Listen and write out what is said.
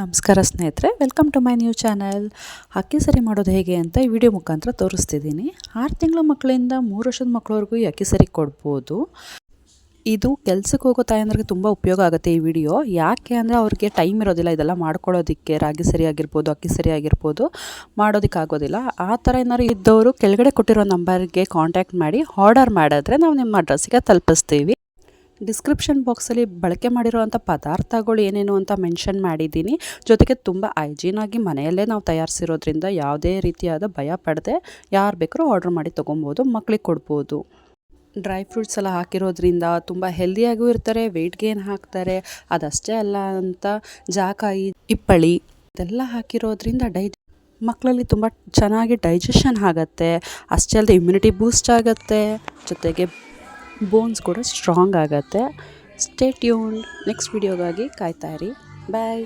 ನಮಸ್ಕಾರ ಸ್ನೇಹಿತರೆ welcome to my new channel ಅಕ್ಕಿ ಸರಿ ಮಾಡೋದು ಹೇಗೆ ಅಂತ ಈ ವಿಡಿಯೋ ಮುಖಾಂತರ ತೋರಿಸ್ತಿದ್ದೀನಿ. ಆರು ತಿಂಗಳ ಮಕ್ಕಳಿಂದ ಮೂರು ವರ್ಷದ ಮಕ್ಕಳವರೆಗೂ ಈ ಅಕ್ಕಿ ಸರಿ ಕೊಡ್ಬೋದು. ಇದು ಕೆಲ್ಸಕ್ಕೆ ಹೋಗೋ ತಾಯಂದ್ರಿಗೆ ತುಂಬ ಉಪಯೋಗ ಆಗುತ್ತೆ ಈ ವಿಡಿಯೋ ಯಾಕೆ ಅಂದರೆ ಅವ್ರಿಗೆ ಟೈಮ್ ಇರೋದಿಲ್ಲ, ಇದೆಲ್ಲ ಮಾಡ್ಕೊಳ್ಳೋದಕ್ಕೆ ರಾಗಿ ಸರಿ ಆಗಿರ್ಬೋದು, ಅಕ್ಕಿ ಸರಿ ಆಗಿರ್ಬೋದು ಮಾಡೋದಕ್ಕಾಗೋದಿಲ್ಲ ಆ ಥರ ಏನಾದ್ರು ಇದ್ದವರು ಕೆಳಗಡೆ ಕೊಟ್ಟಿರೋ ನಂಬರ್ಗೆ ಕಾಂಟ್ಯಾಕ್ಟ್ ಮಾಡಿ ಆರ್ಡರ್ ಮಾಡಿದ್ರೆ ನಾವು ನಿಮ್ಮ ಅಡ್ರೆಸ್ಸಿಗೆ ತಲುಪಿಸ್ತೀವಿ. ಡಿಸ್ಕ್ರಿಪ್ಷನ್ ಬಾಕ್ಸಲ್ಲಿ ಬಳಕೆ ಮಾಡಿರೋವಂಥ ಪದಾರ್ಥಗಳು ಏನೇನು ಅಂತ ಮೆನ್ಷನ್ ಮಾಡಿದ್ದೀನಿ. ಜೊತೆಗೆ ತುಂಬ ಹೈಜೀನಾಗಿ ಮನೆಯಲ್ಲೇ ನಾವು ತಯಾರಿಸಿರೋದ್ರಿಂದ ಯಾವುದೇ ರೀತಿಯಾದ ಭಯ ಪಡದೆ ಯಾರು ಬೇಕಾದ್ರೂ ಆರ್ಡ್ರ್ ಮಾಡಿ ತೊಗೊಬೋದು ಮಕ್ಕಳಿಗೆ ಕೊಡ್ಬೋದು. ಡ್ರೈ ಫ್ರೂಟ್ಸ್ ಎಲ್ಲ ಹಾಕಿರೋದ್ರಿಂದ ತುಂಬ ಹೆಲ್ದಿಯಾಗೂ ಇರ್ತಾರೆ ವೆಯ್ಟ್ ಗೇನ್ ಹಾಕ್ತಾರೆ, ಅದಷ್ಟೇ ಅಲ್ಲ ಅಂತ ಜಾಕಾಯಿ, ಇಪ್ಪಳಿ ಇದೆಲ್ಲ ಹಾಕಿರೋದ್ರಿಂದ ಡೈ ಮಕ್ಕಳಲ್ಲಿ ತುಂಬ ಚೆನ್ನಾಗಿ ಡೈಜೆಷನ್ ಆಗುತ್ತೆ, ಅಷ್ಟೇ ಅಲ್ಲದೆ ಇಮ್ಯುನಿಟಿ ಬೂಸ್ಟ್ ಆಗುತ್ತೆ. ಜೊತೆಗೆ ಬೋನ್ಸ್ ಕೂಡ ಸ್ಟ್ರಾಂಗ್ ಆಗುತ್ತೆ. ಸ್ಟೇ ಟ್ಯೂನ್ ನೆಕ್ಸ್ಟ್ ವಿಡಿಯೋಗಾಗಿ ಕಾಯ್ತಾ ಇರಿ. ಬಾಯ್